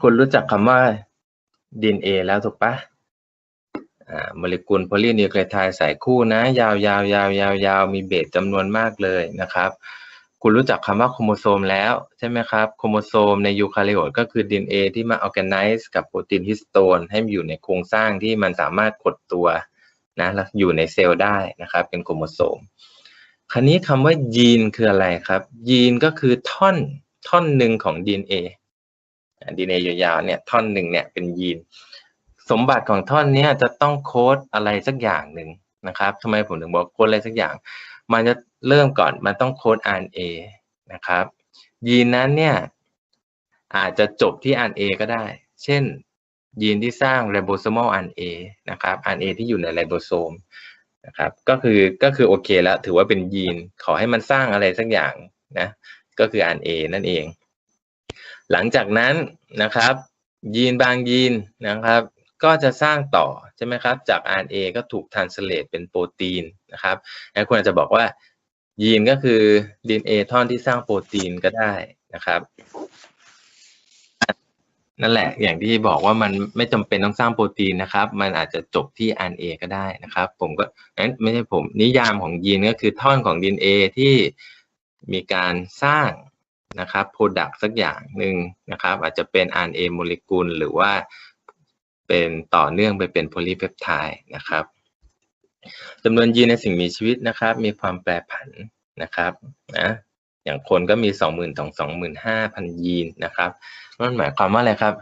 คุณรู้จักคำว่า DNA แล้วถูกปะโมเลกุลโพลีนิวคลียไทด์สายคู่นะ ยาวยาวยาวยาวยาวมีเบสจำนวนมากเลยนะครับ คุณรู้จักคำว่าโครโมโซมแล้วใช่ไหมครับ โครโมโซมในยูคาริโอตก็คือ DNA ที่มา organize กับโปรตีนฮิสโตน ให้อยู่ในโครงสร้างที่มันสามารถกดตัวนะแล้วอยู่ในเซลล์ได้นะครับ เป็นโครโมโซม คราวนี้คำว่ายีนคืออะไรครับ ยีนก็คือท่อนท่อนหนึ่งของ DNA DNA ยาวๆเนี่ยท่อนหนึ่งเนี่ยเป็นยีน สมบัติของท่อนนี้จะต้องโค้ดอะไรสักอย่างหนึ่งนะครับทำไมผมถึงบอกโค้ดอะไรสักอย่าง มันจะเริ่มก่อนมันต้องโค้ด RNA นะครับ ยีนนั้นเนี่ยอาจจะจบที่ RNA ก็ได้ เช่น ยีนที่สร้าง ribosomal RNA นะครับ RNA ที่อยู่ในไรโบโซมนะครับก็คือก็คือโอเคแล้วถือว่าเป็นยีนขอให้มันสร้างอะไรสักอย่างนะก็คือ RNA นั่นเอง หลังจากนั้นนะครับ ยีนบางยีนนะครับ ก็จะสร้างต่อใช่ไหมครับ จาก RNA ก็ถูก translate เป็นโปรตีนนะครับแล้วคุณอาจจะบอกว่ายีนก็คือ DNA ท่อนที่สร้างโปรตีนก็ได้นะครับนั่นแหละอย่างที่บอกว่ามันไม่จำเป็นต้องสร้างโปรตีนนะครับ มันอาจจะจบที่ RNA ก็ได้นะครับ ผมก็นั้นไม่ใช่ผมนิยามของยีนก็คือท่อนของ DNA ที่มีการสร้าง นะครับ product สักอย่างหนึ่งนะครับ อาจจะเป็น RNA โมเลกุลหรือว่าเป็นต่อเนื่องไปเป็นโพลีเพปไทด์นะครับจำนวนยีนในสิ่งมีชีวิตนะครับ มีความแปรผันนะครับนะอย่างคนก็มีสองหมื่นถึงสองหมื่นห้าพันยีนนะครับนั่นหมายความว่าอะไรครับ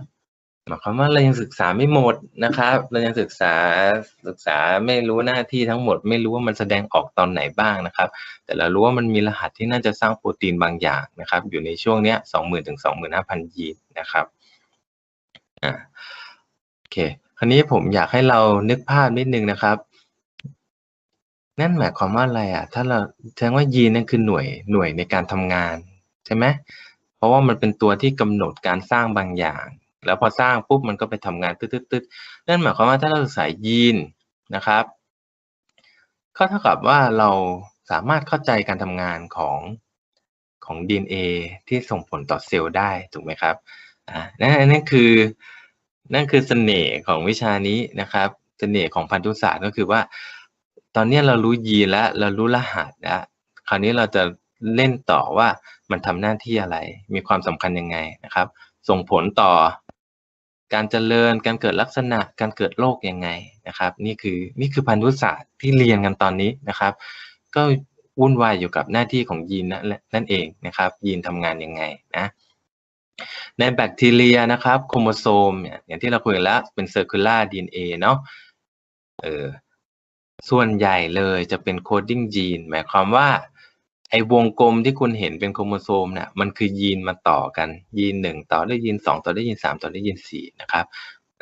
หมายความว่าเรายังศึกษาไม่หมดนะครับ เรายังศึกษาศึกษาไม่รู้หน้าที่ทั้งหมด ไม่รู้ว่ามันแสดงออกตอนไหนบ้างนะครับ แต่เรารู้ว่ามันมีรหัสที่น่าจะสร้างโปรตีนบางอย่างนะครับ อยู่ในช่วงเนี้ยสองหมื่นถึงสองหมื่นห้าพันยีนนะครับอ่าโอเคคราวนี้ผมอยากให้เรานึกภาพนิดนึงนะครับนั่นหมายความว่าอะไรอะ ถ้าเราแสดงว่ายีนนั่นคือหน่วยหน่วยในการทำงานใช่ไหมเพราะว่ามันเป็นตัวที่กำหนดการสร้างบางอย่าง แล้วพอสร้างปุ๊บมันก็ไปทำงานตึ๊ดๆนั่นหมายความว่าถ้าเราศึกษายีนนะครับก็เท่ากับว่าเราสามารถเข้าใจการทำงานของของ DNA ที่ส่งผลต่อเซลล์ได้ถูกไหมครับอ่านั่นนั่นคือนั่นคือเสน่ห์ของวิชานี้นะครับเสน่ห์ของพันธุศาสตร์ก็คือว่า ตอนนี้เรารู้ยีนแล้วเรารู้รหัสแล้วคราวนี้เราจะเล่นต่อว่ามันทำหน้าที่อะไร มีความสำคัญยังไงนะครับ ส่งผลต่อ การเจริญการเกิดลักษณะการเกิดโรคยังไงนะครับ นี่คือนี่คือพันธุศาสตร์ที่เรียนกันตอนนี้นะครับ ก็วุ่นวายอยู่กับหน้าที่ของยีนนั่นเองนะครับ ยีนทำงานยังไงนะในแบคทีเรียนะครับโครโมโซมเนี่ยอย่างที่เราคุยกันแล้วเป็นเซอร์คูลาร์ดีเอเนาะเออส่วนใหญ่เลยจะเป็นโคดดิ้งยีนหมายความว่า ไอ้วงกลมที่คุณเห็นเป็นโครโมโซมเนี่ยมันคือยีนมาต่อกันยีนหนึ่งต่อด้วยยีนสองต่อด้วยยีนสามต่อด้วยยีนสี่นะครับ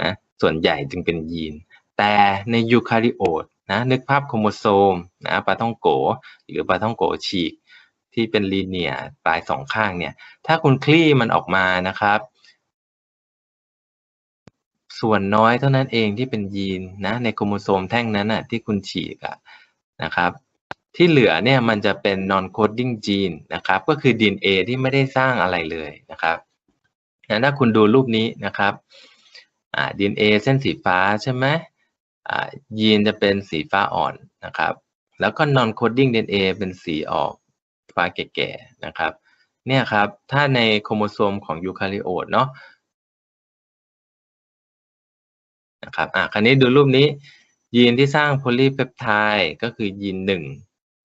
นะส่วนใหญ่จึงเป็นยีน แต่ในยูคาริโอตนะนึกภาพโครโมโซมนะปลาท่องโก หรือปลาท่องโกฉีก ที่เป็นลีเนียปลายสองข้างเนี่ย ถ้าคุณคลี่มันออกมานะครับ ส่วนน้อยเท่านั้นเองที่เป็นยีนนะในโครโมโซมแท่งนั้นน่ะที่คุณฉีกอะนะครับ ที่เหลือเนี่ยมันจะเป็น non coding gene นะครับ ก็คือ DNA ที่ไม่ได้สร้างอะไรเลยนะครับงั้นถ้าคุณดูรูปนี้นะครับ DNA เส้นสีฟ้าใช่ไหมยีนจะเป็นสีฟ้าอ่อนนะครับ แล้วก็ non coding DNA เป็นสีออกฟ้าแก่ๆนะครับ เนี่ยครับ ถ้าในโครโมโซมของยูคาริโอตเนาะนะครับอะคราวนี้ดูรูปนี้ยีนที่สร้างโพลีเพปไทด์ก็คือยีนหนึ่ง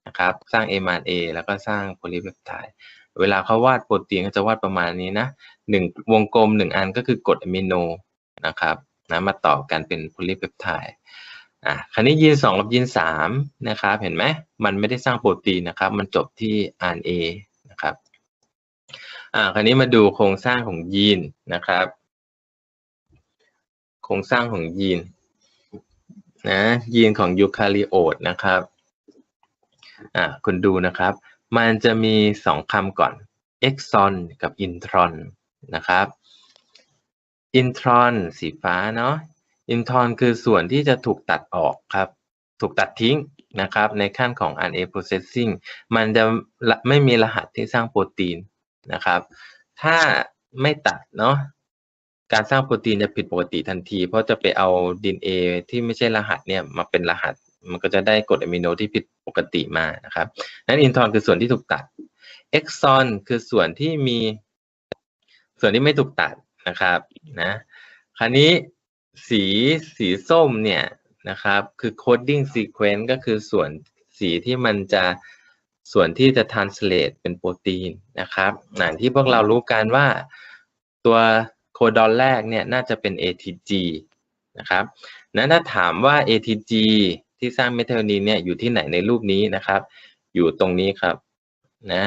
นะครับ สร้าง mRNA แล้วก็สร้างโพลีเพปไทด์เวลาเขาวาดโปรตีนเขาจะวาดประมาณนี้นะหนึ่งวงกลมหนึ่งอันก็คือกรดอะมิโนนะครับนะมาต่อกันเป็นโพลีเพปไทด์อะคราวนี้ยีนสองกับยีนสามนะครับ เห็นไหมมันไม่ได้สร้างโปรตีนนะครับ มันจบที่ RNA นะครับอ่าคราวนี้มาดูโครงสร้างของยีนนะครับ โครงสร้างของยีนนะยีนของยูคาริโอตนะครับ อ่าคุณดูนะครับ มันจะมีสองคำก่อนเอ็กซอนกับอินทรอนนะครับอินทรอนสีฟ้าเนาะอินทรอนคือส่วนที่จะถูกตัดออกครับ ถูกตัดทิ้งนะครับ ในขั้นของ RNA processing มันจะไม่มีรหัสที่สร้างโปรตีนนะครับ ถ้าไม่ตัดเนาะการสร้างโปรตีนจะผิดปกติทันที เพราะจะไปเอาดีเอที่ไม่ใช่รหัสเนี่ยมาเป็นรหัส มันก็จะได้กรดอะมิโนที่ผิดปกติมานะครับนั้นอินทรอนคือส่วนที่ถูกตัดเอ็กซอนคือส่วนที่มี ส่วนที่ไม่ถูกตัดนะครับนะคราวนี้สีสีส้มเนี่ยนะครับคือ coding sequence ก็คือส่วนสีที่มันจะส่วนที่จะ translate เป็นโปรตีนนะครับอย่างที่พวกเรารู้กันว่าตัวโคดอนแรกเนี่ยน่าจะเป็น ATG นะครับนั้นถ้าถามว่า ATG ที่สร้างเมทานีนเนี่ยอยู่ที่ไหนในรูปนี้นะครับ อยู่ตรงนี้ครับนะ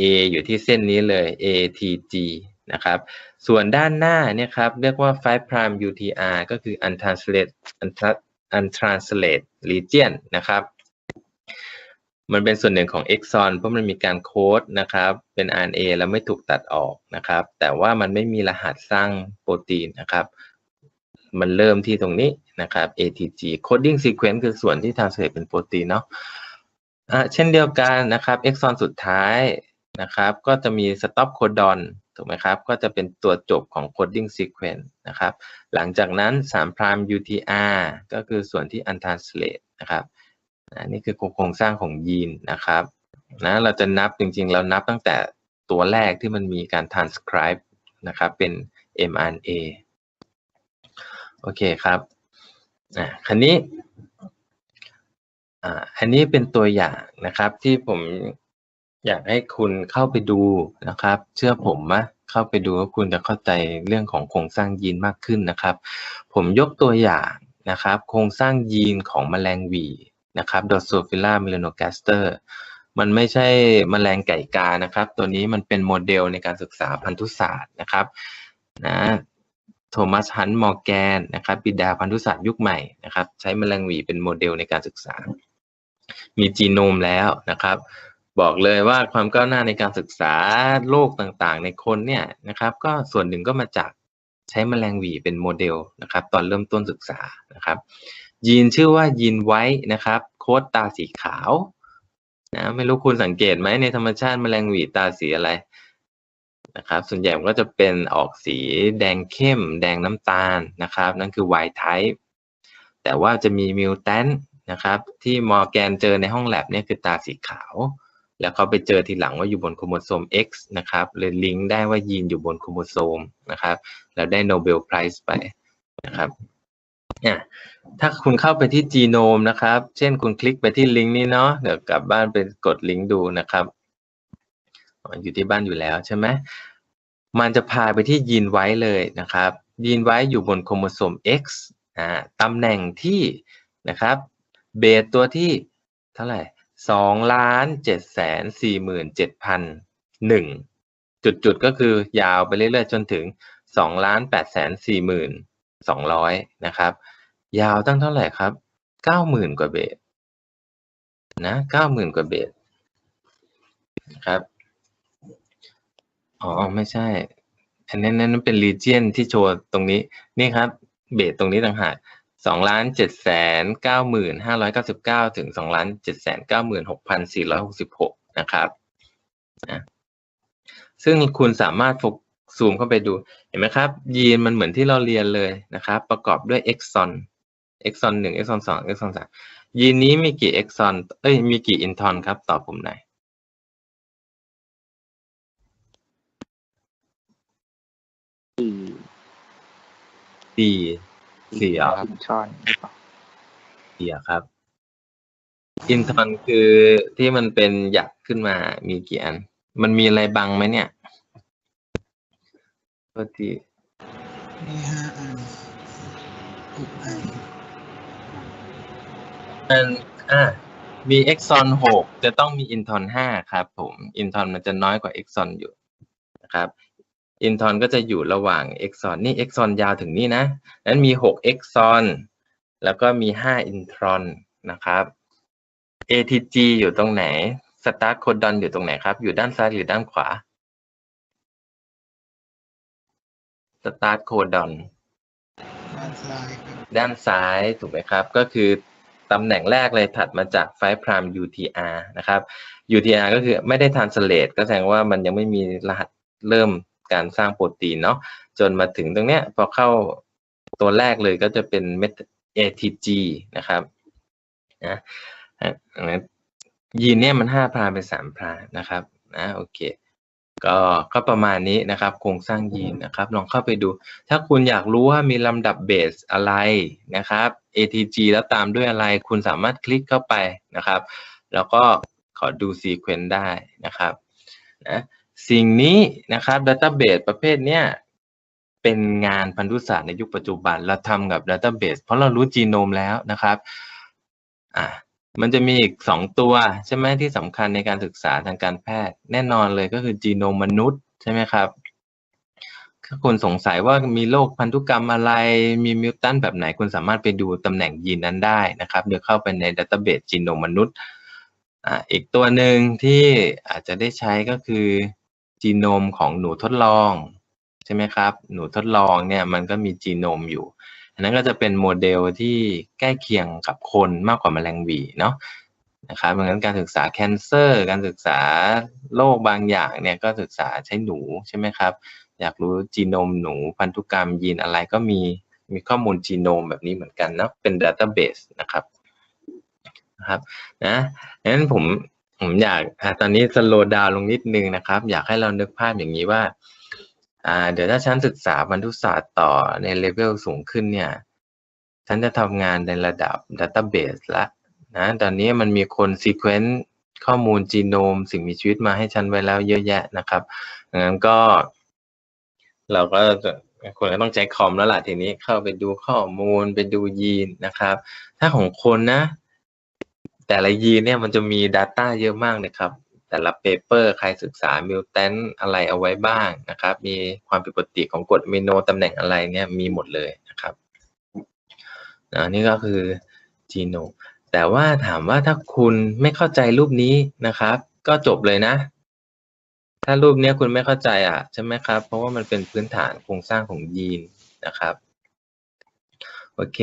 A อยู่ที่เส้นนี้เลย ATG นะครับ ส่วนด้านหน้าเนี่ยครับเรียกว่า 5 prime UTR ก็คือ untranslate untranslate region นะครับ มันเป็นส่วนหนึ่งของ exon เพราะมันมีการโค้ดนะครับ เป็น RNA แล้วไม่ถูกตัดออกนะครับ แต่ว่ามันไม่มีรหัสสร้างโปรตีนนะครับ มันเริ่มที่ตรงนี้นะครับ ATG coding sequence คือส่วนที่ translate เป็นโปรตีนเนาะะเช่นเดียวกันนะครับ exon สุดท้ายนะครับ ก็จะมี stop codon ถูกไหมครับ ก็จะเป็นตัวจบของ coding sequence นะครับ หลังจากนั้น3 prime UTR ก็คือส่วนที่ untranslate นะครับนนี่คือโครงสร้างของยีนนะครับนะเราจะนับจริงๆ เรานับตั้งแต่ตัวแรกที่มันมีการ transcribe นะครับ เป็น mRNA โอเคครับอ่าคันนี้อ่าอันนี้เป็นตัวอย่างนะครับที่ผมอยากให้คุณเข้าไปดูนะครับ เชื่อผมว่าเข้าไปดูแล้วคุณจะเข้าใจเรื่องของโครงสร้างยีนมากขึ้นนะครับ ผมยกตัวอย่างนะครับ โครงสร้างยีนของแมลงวีนะครับ Drosophila melanogaster มันไม่ใช่มแมลงไก่กานะครับ ตัวนี้มันเป็นโมเดลในการศึกษาพันธุศาสตร์นะครับนะ โทมัสฮันมอร์แกนนะครับบิดาพันธุศาสตร์ยุคใหม่นะครับใช้แมลงวีเป็นโมเดลในการศึกษา มีจีโนมแล้วนะครับบอกเลยว่าความก้าวหน้าในการศึกษาโรคต่างๆ ในคนเนี่ยนะครับ ก็ส่วนหนึ่งก็มาจากใช้แมลงวีเป็นโมเดลนะครับ ตอนเริ่มต้นศึกษานะครับ ยีนชื่อว่ายีนไว้นะครับ โค้ดตาสีขาวนะไม่รู้คุณสังเกตไหมในธรรมชาติแมลงวีตาสีอะไร นะครับ ส่วนใหญ่ก็จะเป็นออกสีแดงเข้ม แดงน้ำตาลนะครับ นั่นคือ Y type แต่ว่าจะมีมิวแทนนะครับ ที่มอร์แกนเจอในห้องแลบเนี่ยคือตาสีขาว แล้วเขาไปเจอทีหลังว่าอยู่บนโครโมโซม X นะครับเลยลิงก์ได้ว่ายีนอยู่บนโครโมโซมนะครับ แล้วได้โนเบลไพรส์ไปนะครับเนี่ยถ้าคุณเข้าไปที่จีโนมนะครับ เช่นคุณคลิกไปที่ลิงก์นี้เนาะเดี๋ยวกลับบ้านไปกดลิงก์ดูนะครับ อยู่ที่บ้านอยู่แล้วใช่ไหมมันจะพาไปที่ยีนไว้เลยนะครับ ยีนไว้อยู่บนโครโมโซม X อ่าตำแหน่งที่นะครับเบสตัวที่เท่าไหร่สองล้านเจ็ดแสนสี่หมื่นเจ็ดพันหนึ่งจุดๆก็คือยาวไปเรื่อยๆจนถึงสองล้านแปดแสนสี่หมื่นสองร้อยนะครับ ยาวตั้งเท่าไหร่ครับเก้าหมื่นกว่าเบสนะเก้าหมื่นกว่าเบสนะครับ อ๋อ ไม่ใช่ อันนั้นนั้นเป็นรีเจียนที่โชว์ตรงนี้ นี่ครับ เบสตรงนี้ต่างหากสองล้านเจ็ดแสนเก้าหมื่นห้าร้อยเก้าสิบเก้าถึงสองล้านเจ็ดแสนเก้าหมื่นหกพันสี่ร้อยหกสิบหกนะครับนะซึ่งคุณสามารถฟกซูมเข้าไปดู เห็นไหมครับ ยีนมันเหมือนที่เราเรียนเลยนะครับ ประกอบด้วยเอ็กซอนเอ็กซอนหนึ่งเอ็กซอนสองเอ็กซอนสามยีนนี้มีกี่เอ็กซอนเอ้ยมีกี่อินทอนครับตอบผมหน่อย สี่สี่อะช้อนหรือเปล่าเสียครับ อินทอนคือที่มันเป็นหยักขึ้นมามีกี่อัน มันมีอะไรบังไหมเนี่ยปกติมีห้าอันหกอันอันอ่ามีเอ็กซอนหกจะต้องมีอินทอนห้าครับผม อินทอนมันจะน้อยกว่าเอ็กซอนอยู่นะครับ อินทอนก็จะอยู่ระหว่างเอ็กซอนนี่เอ็กซอนยาวถึงนี่นะนั้นมีหกเอ็กซอนแล้วก็มีห้าอินทรอนนะครับ ATG อยู่ตรงไหนสตาร์ทโคดอนอยู่ตรงไหนครับ อยู่ด้านซ้ายหรือด้านขวาสตาร์ทโคดอนด้านซ้ายด้านซ้ายถูกไหมครับ ก็คือตำแหน่งแรกเลยถัดมาจากไฟพราม UTR นะครับ UTR ก็คือไม่ได้ทานสเลตก็แสดงว่ามันยังไม่มีรหัสเริ่ม การสร้างโปรตีนเนาะจนมาถึงตรงเนี้ยพอเข้าตัวแรกเลยก็จะเป็นเมท ATG นะครับนะยีนเนี่ยมันห้าพราเป็นสามพรานะครับนะโอเคก็ก็ประมาณนี้นะครับ โครงสร้างยีนนะครับ ลองเข้าไปดู ถ้าคุณอยากรู้ว่ามีลำดับเบสอะไรนะครับ ATG แล้วตามด้วยอะไร คุณสามารถคลิกเข้าไปนะครับ แล้วก็ขอดูซีเควนต์ได้นะครับนะ สิ่งนี้นะครับดัตต้าเบสประเภทเนี้ยเป็นงานพันธุศาสตร์ในยุคปัจจุบันเราทำกับดัตต้าเบสเพราะเรารู้จีโนมแล้วนะครับอ่ามันจะมีอีกสองตัวใช่ไหมที่สำคัญในการศึกษาทางการแพทย์แน่นอนเลยก็คือจีโนมมนุษย์ใช่ไหมครับถ้าคุณสงสัยว่ามีโรคพันธุกรรมอะไร มีมิวตันแบบไหน คุณสามารถไปดูตำแหน่งยีนนั้นได้นะครับ เดี๋ยวเข้าไปในดัตเตอร์เบสจีโนมมนุษย์อ่าอีกตัวหนึ่งที่อาจจะได้ใช้ก็คือ จีโนมของหนูทดลองใช่ไหมครับ หนูทดลองเนี่ยมันก็มีจีโนมอยู่ อันนั้นก็จะเป็นโมเดลที่ใกล้เคียงกับคนมากกว่าแมลงวีเนาะนะครับดังนั้นการศึกษาแคนเซอร์ การศึกษาโรคบางอย่างเนี่ยก็ศึกษาใช้หนูใช่ไหมครับ อยากรู้จีโนมหนูพันธุกรรมยีนอะไรก็มีมีข้อมูลจีโนมแบบนี้เหมือนกันนะเป็นดัตเตอร์เบสนะครับนะครับนะงั้นผม ผมอยากอตอนนี้สโลดาวลงนิดนึงนะครับ อยากให้เรานึกภาพอย่างนี้ว่า อ่า เดี๋ยวถ้าฉันศึกษาพันธุศาสตร์ต่อในเลเวลสูงขึ้นเนี่ย ฉันจะทำงานในระดับดัตเตอร์เบสละนะ ตอนนี้มันมีคนซีเควนต์ข้อมูลจีโนม สิ่งมีชีวิตมาให้ฉันไว้แล้วเยอะแยะนะครับงั้นก็ เราก็คนก็ต้องใช้คอมแล้วล่ะทีนี้เข้าไปดูข้อมูลไปดูยีนนะครับ ถ้าของคนนะ แต่ละยีนเนี่ยมันจะมี Data เยอะมากนะครับ แต่ละเปเปอร์ใครศึกษามิวแทนอะไรเอาไว้บ้างนะครับ มีความผิดปกติของกรดอะมิโนตำแหน่งอะไรเนี่ยมีหมดเลยนะครับนะนี่ก็คือจีโนมแต่ว่าถามว่าถ้าคุณไม่เข้าใจรูปนี้นะครับ ก็จบเลยนะ ถ้ารูปนี้คุณไม่เข้าใจอะใช่ไหมครับ เพราะว่ามันเป็นพื้นฐานโครงสร้างของยีนนะครับ โอเค